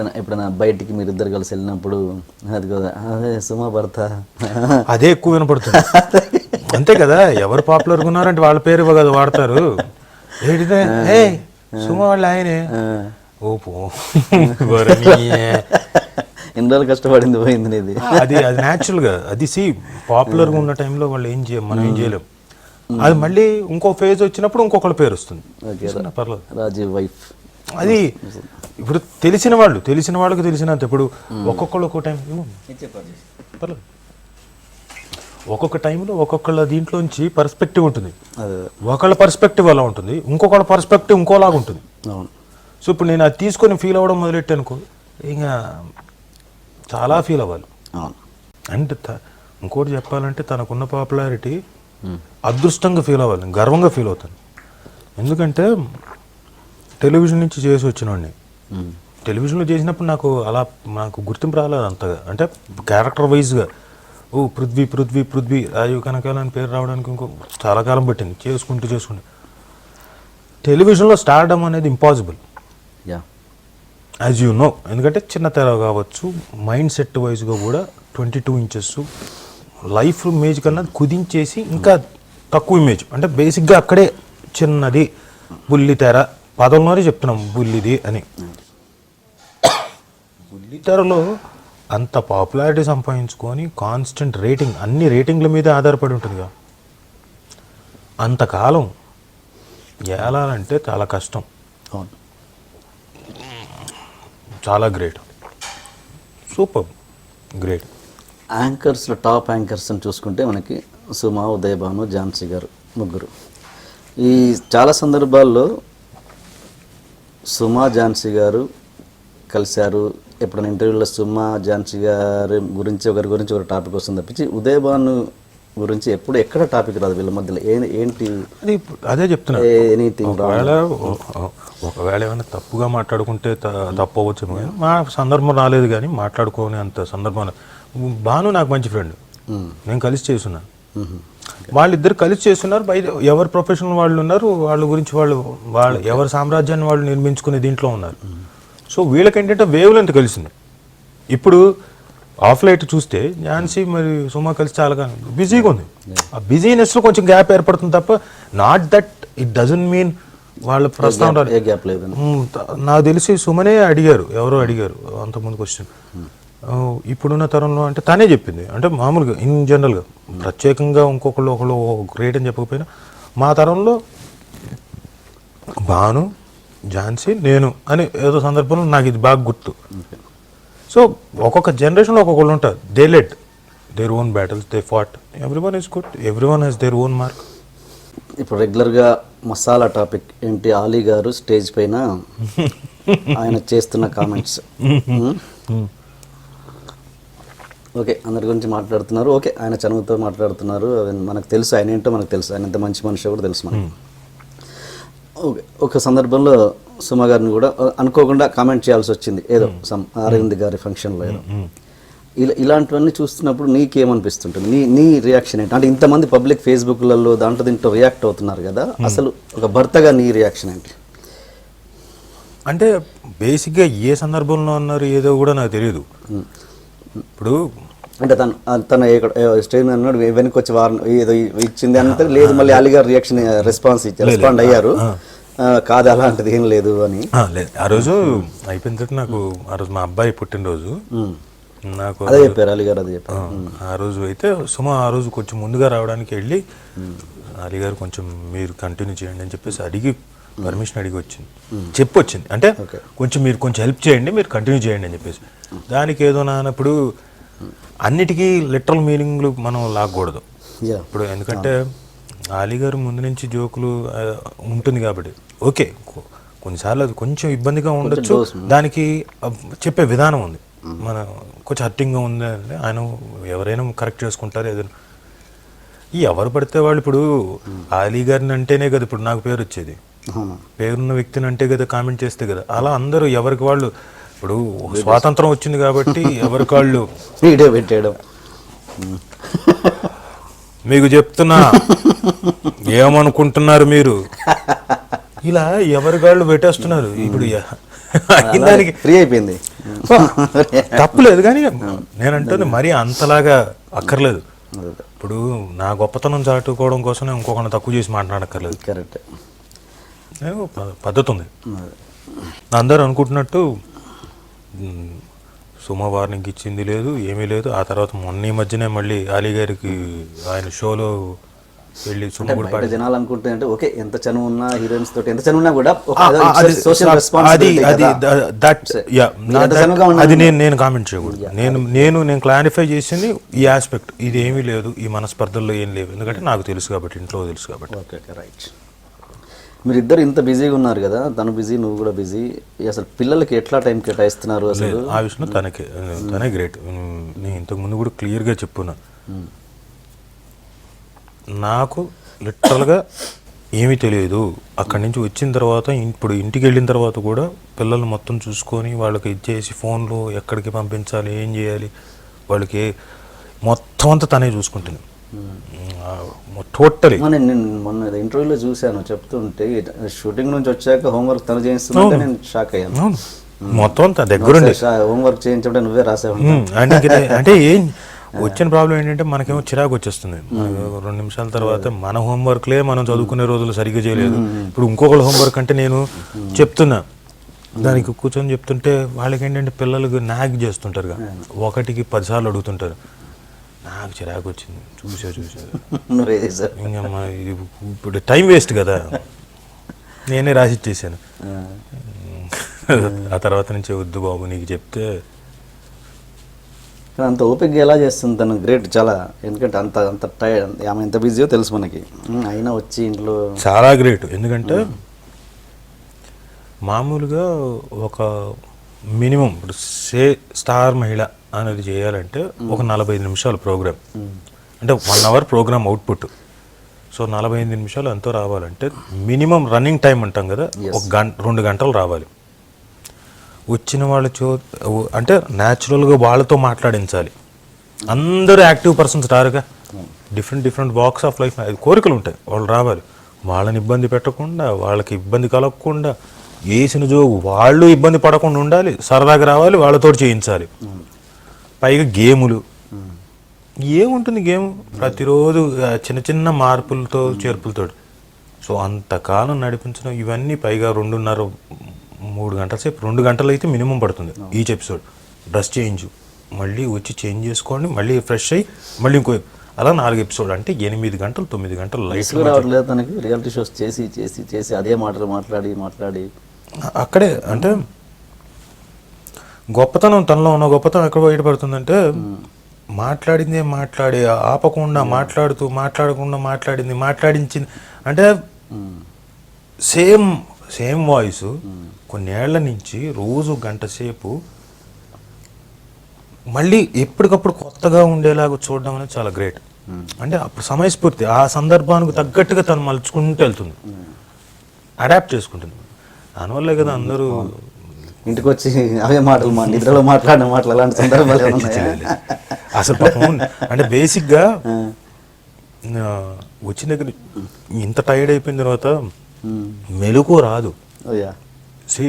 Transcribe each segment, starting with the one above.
ఎప్పుడైనా బయటికి మీరు ఇద్దరు కలిసి వెళ్ళినప్పుడు అది కదా. అదే సుమా భర్త. అదే ఎక్కువ వినపడుతుంది. అంతే కదా ఎవరు పాపులర్గా ఉన్నారంటే వాళ్ళ పేరు కదా వాడతారు. ఏంటిదే? ఏ సుమ వాళ్ళు ఆయనే. ఓ పో. వరనీయే. ఎన్ని రోజులు కష్టపడింది పోయింది నీది. అది అది natural గా. అది సి పాపులర్గా ఉన్న టైంలో వాళ్ళు ఏం చేయం మనం ఏం చేయలేం. అది మళ్ళీ ఇంకో ఫేజ్ వచ్చినప్పుడు ఇంకొకళ్ళ పేరు వస్తుంది. పర్లేదు. రాజీవ్ వైఫ్. అది ఇప్పుడు తెలిసిన వాళ్ళు తెలిసిన వాళ్ళకి తెలిసినంత ఇప్పుడు ఒక్కొక్కళ్ళు ఒక్కో టైం పర్లేదు. ఒక్కొక్క టైంలో ఒక్కొక్కళ్ళ దీంట్లోంచి పర్స్పెక్టివ్ ఉంటుంది. ఒకళ్ళ పర్స్పెక్టివ్ అలా ఉంటుంది. ఇంకొకళ్ళ పర్స్పెక్టివ్ ఇంకోలాగా ఉంటుంది. అవును. సో ఇప్పుడు నేను అది తీసుకొని ఫీల్ అవ్వడం మొదలెట్టానుకో ఇంకా చాలా ఫీల్ అవ్వాలి. అవును. అండ్ ఇంకోటి చెప్పాలంటే తనకున్న పాపులారిటీ అదృష్టంగా ఫీల్ అవ్వాలి. గర్వంగా ఫీల్ అవుతాను. ఎందుకంటే టెలివిజన్ నుంచి చేసి వచ్చినవాడిని ఉమ్. టెలివిజన్లో చేసినప్పుడు నాకు అలా నాకు గుర్తింపు రాలేదు అంతగా. అంటే క్యారెక్టర్ వైజ్గా ఓ పృథ్వీ పృథ్వీ పృథ్వీ రాజీవ్ కనకాల అని పేరు రావడానికి ఇంకో చాలా కాలం పట్టింది. చేసుకుంటూ చేసుకుంటూ. టెలివిజన్లో స్టార్డమ్ అనేది impossible. Yeah. As you know ఎందుకంటే చిన్న తెర కావచ్చు మైండ్ సెట్ వైజ్గా కూడా twenty two inches. Life image కన్నా కుదించేసి ఇంకా తక్కువ ఇమేజ్. అంటే బేసిక్గా అక్కడే చిన్నది బుల్లి తెర పదంలోనే చెప్తున్నాం బుల్లిది అని. బుల్లి తెరలో అంత పాపులారిటీ సంపాదించుకొని కాన్స్టెంట్ రేటింగ్ అన్ని రేటింగ్ల మీద ఆధారపడి ఉంటుందిగా. అంతకాలం ఏలాలంటే చాలా కష్టం. అవును. చాలా great. Super great. యాంకర్స్లో top anchors అని చూసుకుంటే మనకి సుమా ఉదయభాను ఝాన్సీ గారు ముగ్గురు. ఈ చాలా సందర్భాల్లో సుమా ఝాన్సీ గారు కలిశారు. ఎప్పుడైనా ఇంటర్వ్యూలో సుమా ఝాన్సీ గారి గురించి ఒకరి గురించి ఒక టాపిక్ వస్తుంది తప్పించి ఉదయభాను గురించి ఎప్పుడు ఎక్కడ టాపిక్ రాదు వీళ్ళ మధ్యలో? ఏంటి? అది ఇప్పుడు అదే చెప్తున్నా. ఎనీథింగ్ ఒకవేళ ఏమైనా తప్పుగా మాట్లాడుకుంటే తప్పు అవ్వచ్చు మా సందర్భం రాలేదు కానీ మాట్లాడుకోని అంత సందర్భం బాను నాకు మంచి ఫ్రెండ్ నేను కలిసి చేస్తున్నాను. వాళ్ళిద్దరు కలిసి చేస్తున్నారు. బయట ఎవరి ప్రొఫెషనల్ వాళ్ళు ఉన్నారు వాళ్ళ గురించి వాళ్ళు వాళ్ళ ఎవరి సామ్రాజ్యాన్ని వాళ్ళు నిర్మించుకునే దీంట్లో ఉన్నారు. సో వీళ్ళకి ఏంటంటే వేవ్ లెంత్ కలిసింది. ఇప్పుడు ఆఫ్ లైట్ చూస్తే ఝాన్సీ మరి సుమా కలిసి చాలా బిజీగా ఉంది. ఆ బిజీనెస్లో కొంచెం గ్యాప్ ఏర్పడుతుంది తప్ప not that it doesn't mean వాళ్ళ. త- నాకు తెలిసి సుమనే అడిగారు. ఎవరో అడిగారు. అంతకుముందు క్వశ్చన్ ఇప్పుడున్న తరంలో అంటే తనే చెప్పింది. అంటే మామూలుగా ఇన్ జనరల్గా ప్రత్యేకంగా ఇంకొకళ్ళు ఒకళ్ళు గ్రేట్ అని చెప్పకపోయినా మా తరంలో భాను ఝాన్సీ నేను అని ఏదో సందర్భంలో నాకు ఇది బాగా గుర్తు. సో ఒక్కొక్క జనరేషన్లో ఒక్కొక్కళ్ళు ఉంటారు. They let their own battles they fought every one is good every one has their own mark ఇప్పుడు రెగ్యులర్గా మసాలా టాపిక్ ఏంటి? ఆలీ గారు స్టేజ్ పైన ఆయన చేస్తున్న కామెంట్స్ ఓకే అందరి గురించి మాట్లాడుతున్నారు. ఓకే ఆయన చనువుతో మాట్లాడుతున్నారు. మనకు తెలుసు ఆయన ఏంటో మనకు తెలుసు. ఆయన ఎంత మంచి మనిషి కూడా తెలుసు మనకు. ఓకే ఒక సందర్భంలో సుమ గారిని కూడా అనుకోకుండా కామెంట్ చేయాల్సి వచ్చింది. ఏదో సమ్ అరవింద్ గారి ఫంక్షన్లో ఏదో. ఇలా ఇలాంటివన్నీ చూస్తున్నప్పుడు నీకేమనిపిస్తుంటుంది? నీ నీ రియాక్షన్ ఏంటి? అంటే ఇంతమంది పబ్లిక్ ఫేస్బుక్లలో దాంట్లో దీంట్లో రియాక్ట్ అవుతున్నారు కదా అసలు ఒక భర్తగా నీ రియాక్షన్ ఏంటి? అంటే బేసిక్గా ఏ సందర్భంలో ఉన్నారు ఏదో కూడా నాకు తెలియదు ఇప్పుడు అంటే తను తను స్టేజ్ మీద ఉన్నాడు వెనక్కి వచ్చి వారం ఏదో ఇచ్చింది అంటే లేదు మళ్ళీ అలీ గారు రియాక్షన్ రెస్పాన్స్ ఇచ్చారు రెస్పాండ్ అయ్యారు. కాదు అలాంటిది ఏం లేదు అని. లేదు. ఆ రోజు అయిపోయిన తర్వాత నాకు ఆ రోజు మా అబ్బాయి పుట్టినరోజు. నాకు అదే చెప్పారు అలీ గారు అదే చెప్పారు. ఆ, రోజు అయితే సుమ ఆ రోజు కొంచెం ముందుగా రావడానికి వెళ్ళి అలీ గారు కొంచెం మీరు కంటిన్యూ చేయండి అని చెప్పేసి అడిగి పర్మిషన్ అడిగి వచ్చింది చెప్పి వచ్చింది అంటే కొంచెం మీరు కొంచెం హెల్ప్ చేయండి మీరు కంటిన్యూ చేయండి అని చెప్పేసి. దానికి ఏదో నానప్పుడు అన్నిటికీ లిటరల్ మీనింగ్లు మనం లాగకూడదు. ఇప్పుడు ఎందుకంటే అలీ గారు ముందు నుంచి జోకులు ఉంటుంది కాబట్టి. ఓకే కొన్నిసార్లు అది కొంచెం ఇబ్బందిగా ఉండొచ్చు. దానికి చెప్పే విధానం ఉంది. మన కొంచెం హర్టింగ్గా ఉంది అంటే ఆయన ఎవరైనా కరెక్ట్ చేసుకుంటారు ఏదైనా. ఈ ఎవరు పడితే వాళ్ళు ఇప్పుడు అలీ గారిని అంటేనే కదా ఇప్పుడు నాకు పేరు వచ్చేది. పేరున్న వ్యక్తిని అంటే కదా కామెంట్ చేస్తే కదా. అలా అందరూ ఎవరికి వాళ్ళు ఇప్పుడు స్వాతంత్రం వచ్చింది కాబట్టి ఎవరికి వాళ్ళు? వీడియో పెట్టేయడం. మీకు చెప్తున్నా ఏమనుకుంటున్నారు మీరు? ఇలా ఎవరి గాళ్ళు పెట్టేస్తున్నారు? ఇప్పుడు దానికి ఫ్రీ అయిపోయింది. తప్పులేదు కానీ నేనంటుంది మరీ అంతలాగా అక్కర్లేదు. ఇప్పుడు నా గొప్పతనం చాటుకోవడం కోసం ఇంకొకరిని తక్కువ చేసి మాట్లాడక్కర్లేదు. కరెక్ట్. పద్ధతి ఉంది. అందరూ అనుకుంటున్నట్టు సుమ వార్నింగ్ ఇచ్చింది లేదు ఏమీ లేదు. ఆ తర్వాత మొన్న ఈ మధ్యనే మళ్ళీ అలీ గారికి ఆయన షోలో వెళ్ళి సుమ అంటే కూడా బయట జనాలు అనుకుంటే అంటే ఓకే ఎంత చనువు ఉన్నా హీరోయిన్స్ తోటి ఎంత చనువు ఉన్నా కూడా సోషల్ అది అది దట్ యా నేను నేను కామెంట్ చేయకూడదు. నేను నేను నేను క్లారిఫై చేసింది ఈ ఆస్పెక్ట్ ఇది ఏమీ లేదు ఈ మనస్పర్ధల్లో ఏం లేవు. ఎందుకంటే నాకు తెలుసు కాబట్టి ఇంట్లో తెలుసు కాబట్టి. ఓకే రైట్ మీరిద్దరు ఇంత బిజీగా ఉన్నారు కదా తను బిజీ నువ్వు కూడా బిజీ. అసలు పిల్లలకి ఎట్లా టైం కేటాయిస్తున్నారు అసలు? ఆ విషయంలో తనకే తనే గ్రేట్ నేను ఇంతకు ముందు కూడా క్లియర్గా చెప్పున్నా. నాకు లిటరల్గా ఏమీ తెలియదు. అక్కడి నుంచి వచ్చిన తర్వాత ఇప్పుడు ఇంటికి వెళ్ళిన తర్వాత కూడా పిల్లల్ని మొత్తం చూసుకొని వాళ్ళకి ఇచ్చేసి ఫోన్లు ఎక్కడికి పంపించాలి ఏం చేయాలి వాళ్ళకి మొత్తం అంతా తనే చూసుకుంటుంది. టోటలీ నేను నేను మొన్న ఇంటర్వ్యూలో చూశాను చెప్తుంటే షూటింగ్ నుంచి వచ్చాక హోంవర్క్ తను చేయిస్తుందంటే నేను షాక్ అయ్యాను. మొత్తం దగ్గరుండి. హోంవర్క్ చేయించడం నువ్వే రాసావు అంటే. ఏం వచ్చిన ప్రాబ్లం ఏంటంటే మనకేమో చిరాకు వచ్చేస్తుంది. రెండు నిమిషాల తర్వాత మన హోంవర్క్లే మనం చదువుకునే రోజులు సరిగ్గా చేయలేదు. ఇప్పుడు ఇంకొకళ్ళ హోంవర్క్ అంటే నేను చెప్తున్నా. దానికి కూర్చొని చెప్తుంటే వాళ్ళకి ఏంటంటే పిల్లలకు నాగ్ చేస్తుంటారు ఒకటికి పదిసార్లు అడుగుతుంటారు. నాకు చిరాకు వచ్చింది. చూసా చూసా. నువ్వే చేసావు. ఇంకా మా ఇది ఇప్పుడు టైం వేస్ట్ కదా. నేనే రాసి ఇచ్చేసాను. ఆ. తర్వాత నుంచి వద్దు బాబు నీకు చెప్తే. అంత ఓపిక్గా ఎలా చేస్తుంది తను? గ్రేట్ చాలా. ఎందుకంటే అంత అంత టైర్డ్ ఆమె ఎంత బిజీయో తెలుసు మనకి. అయినా వచ్చి ఇంట్లో చాలా గ్రేట్ ఎందుకంటే మామూలుగా ఒక మినిమం ఇప్పుడు సే స్టార్ మహిళ అనేది చేయాలంటే ఒక నలభై ఐదు నిమిషాలు ప్రోగ్రామ్. అంటే one hour program output. So నలభై ఐదు నిమిషాలు ఎంతో రావాలంటే మినిమం రన్నింగ్ టైం అంటాం కదా ఒక గంట రెండు గంటలు రావాలి. వచ్చిన వాళ్ళ చో అంటే న్యాచురల్గా వాళ్ళతో మాట్లాడించాలి. అందరూ active persons రారుగా different different walks of life అది కోరికలు ఉంటాయి. వాళ్ళు రావాలి. వాళ్ళని ఇబ్బంది పెట్టకుండా వాళ్ళకి ఇబ్బంది కలగకుండా వేసిన జోగు వాళ్ళు ఇబ్బంది పడకుండా ఉండాలి సరదాగా రావాలి వాళ్ళతో చేయించాలి. పైగా గేములు. ఏముంటుంది గేమ్? ప్రతిరోజు చిన్న చిన్న మార్పులతో చేర్పులతో సో అంతకాలం నడిపించడం ఇవన్నీ పైగా రెండున్నర మూడు గంటల సేపు రెండు గంటలు అయితే మినిమం పడుతుంది ఈచ్ ఎపిసోడ్. డ్రెస్ చేంజ్ మళ్ళీ వచ్చి చేంజ్ చేసుకోండి మళ్ళీ ఫ్రెష్ అయ్యి మళ్ళీ ఇంకో అలా నాలుగు ఎపిసోడ్. అంటే ఎనిమిది గంటలు తొమ్మిది గంటలు లైఫ్ రావట్లేదు తనకి. రియాలిటీ షోస్ చేసి చేసి చేసి అదే మాటలు మాట్లాడి మాట్లాడి. అక్కడే అంటే గొప్పతనం తనలో ఉన్న గొప్పతనం ఎక్కడ బయటపడుతుందంటే మాట్లాడిందే మాట్లాడి ఆపకుండా మాట్లాడుతూ మాట్లాడకుండా మాట్లాడింది మాట్లాడించింది అంటే సేమ్ సేమ్ వాయిస్ కొన్నేళ్ళ నుంచి రోజు గంట సేపు మళ్ళీ ఎప్పటికప్పుడు కొత్తగా ఉండేలాగా చూడడం అనేది చాలా గ్రేట్. అంటే అప్పుడు సమయస్ఫూర్తి ఆ సందర్భానికి తగ్గట్టుగా తను మలుచుకుంటూ వెళ్తుంది. అడాప్ట్ చేసుకుంటుంది. దానివల్లే కదా అందరూ ఇంటికి వచ్చి అవే మాటలు మా నిద్రలో మాట్లాడిన మాటలు అలాంటి సందర్భాలు? అసలు పాపం అంటే బేసిక్గా వచ్చిన దగ్గర ఇంత టైర్డ్ అయిపోయిన తర్వాత. మెలకు రాదు. సి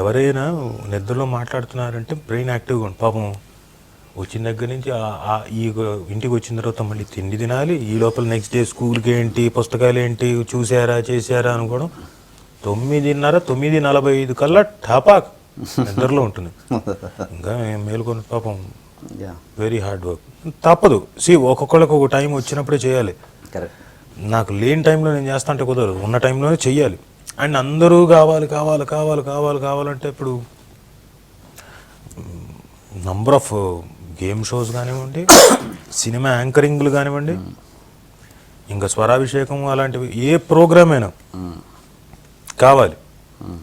ఎవరైనా నిద్రలో మాట్లాడుతున్నారంటే బ్రెయిన్ యాక్టివ్గా ఉంది పాపం వచ్చిన దగ్గర నుంచి ఈ ఇంటికి వచ్చిన తర్వాత మళ్ళీ తిండి తినాలి. ఈ లోపల నెక్స్ట్ డే స్కూల్కి ఏంటి పుస్తకాలు ఏంటి చూసారా చేశారా అనుకోవడం తొమ్మిదిన్నర తొమ్మిది నలభై ఐదు కల్లా టాపాక్ నిద్రలో ఉంటుంది. ఇంకా మేలుకొని పాపం వెరీ హార్డ్ వర్క్. తప్పదు. సి ఒక్కొక్కళ్ళకి ఒక టైం వచ్చినప్పుడే చేయాలి. నాకు లేని టైంలో నేను చేస్తా అంటే కుదరదు. ఉన్న టైంలోనే చెయ్యాలి. అండ్ అందరూ కావాలి కావాలి కావాలి కావాలి కావాలంటే ఇప్పుడు నంబర్ ఆఫ్ గేమ్ షోస్ కానివ్వండి సినిమా యాంకరింగ్లు కానివ్వండి ఇంకా స్వరాభిషేకం అలాంటివి ఏ ప్రోగ్రామ్ అయినా కావాలి.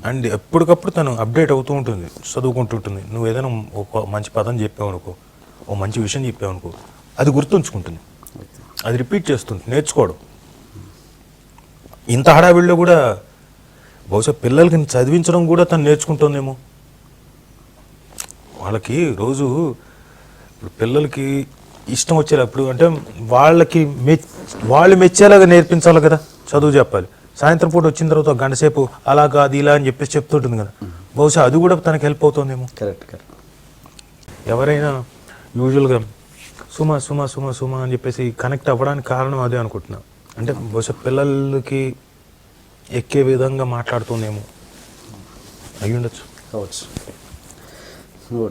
అండ్ ఎప్పటికప్పుడు తను అప్డేట్ అవుతూ ఉంటుంది చదువుకుంటుంటుంది నువ్వు ఏదైనా ఒక మంచి పదం చెప్పావు అనుకో ఓ మంచి విషయం చెప్పావు అనుకో అది గుర్తుంచుకుంటుంది. అది రిపీట్ చేస్తుంది నేర్చుకోవడం. ఇంత హడావిడిలో కూడా బహుశా పిల్లలకి చదివించడం కూడా తను నేర్చుకుంటుందేమో. వాళ్ళకి రోజు ఇప్పుడు పిల్లలకి ఇష్టం వచ్చేటప్పుడు అంటే వాళ్ళకి మె వాళ్ళు మెచ్చేలాగా నేర్పించాలి కదా చదువు చెప్పాలి. సాయంత్రం పూట వచ్చిన తర్వాత గంట సేపు అలా కాదు ఇలా అని చెప్పేసి చెప్తుంటుంది కదా. బహుశా అది కూడా తనకి హెల్ప్ అవుతుందేమో. కరెక్ట్ కరెక్ట్ ఎవరైనా యూజువల్గా సుమ సుమ సుమ సుమ అని చెప్పేసి కనెక్ట్ అవ్వడానికి కారణం అదే అనుకుంటున్నా. అంటే బహుశా పిల్లలకి ఎక్కే విధంగా మాట్లాడుతుందేమో. అయ్యి ఉండొచ్చు కావచ్చు